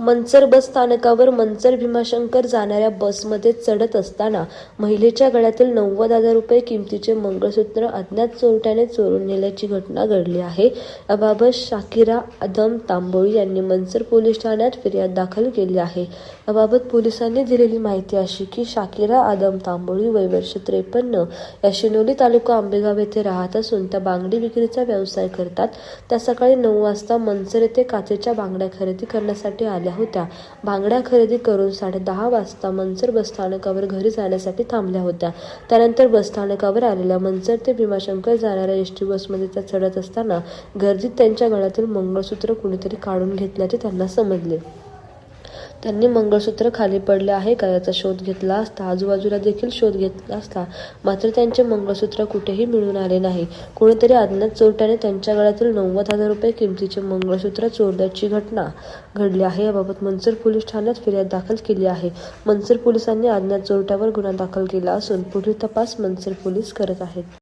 मंचर बस स्थानकावर मंचर भीमाशंकर जाणाऱ्या बसमध्ये चढत असताना महिलेच्या गळ्यातील नव्वद हजार रुपये किमतीचे मंगळसूत्र अज्ञात चोरट्याने चोरून नेल्याची घटना घडली आहे. याबाबत शाकिरा आदम तांबोळी यांनी मंचर पोलीस ठाण्यात फिर्याद दाखल केली आहे. याबाबत पोलिसांनी दिलेली माहिती अशी की शाकिरा आदम तांबोळी वय वर्ष त्रेपन्न या शिनोली तालुका आंबेगाव येथे राहत असून त्या बांगडी विक्रीचा व्यवसाय करतात. त्या सकाळी नऊ वाजता मंचर येथे काचेच्या बांगड्या खरेदी करण्यासाठी आल्या होत्या. बांगड्या खरेदी करून साडे दहा वाजता मंचर बसस्थानकावर घरी जाण्यासाठी थांबल्या होत्या. त्यानंतर बसस्थानकावर आलेल्या मंचर ते भीमाशंकर जाणाऱ्या एस टी बसमध्ये त्या चढत असताना गर्दीत त्यांच्या गळ्यातील मंगळसूत्र कुणीतरी काढून घेतल्याचे त्यांना समजले. त्यांनी मंगळसूत्र खाली पडले आहे का याचा शोध घेतला असता? आजूबाजूला देखील शोध घेतला असता. मात्र त्यांचे मंगळसूत्र कुठेही मिळून आले नाही. कोणीतरी अज्ञात चोरट्याने त्यांच्या गळ्यातील नव्वद हजार रुपये किमतीचे मंगळसूत्र चोरल्याची घटना घडली आहे. याबाबत मनसर पोलीस ठाण्यात फिर्याद दाखल केली आहे. मनसर पोलिसांनी अज्ञात चोरट्यावर गुन्हा दाखल केला असून पुढील तपास मनसर पोलीस करत आहेत.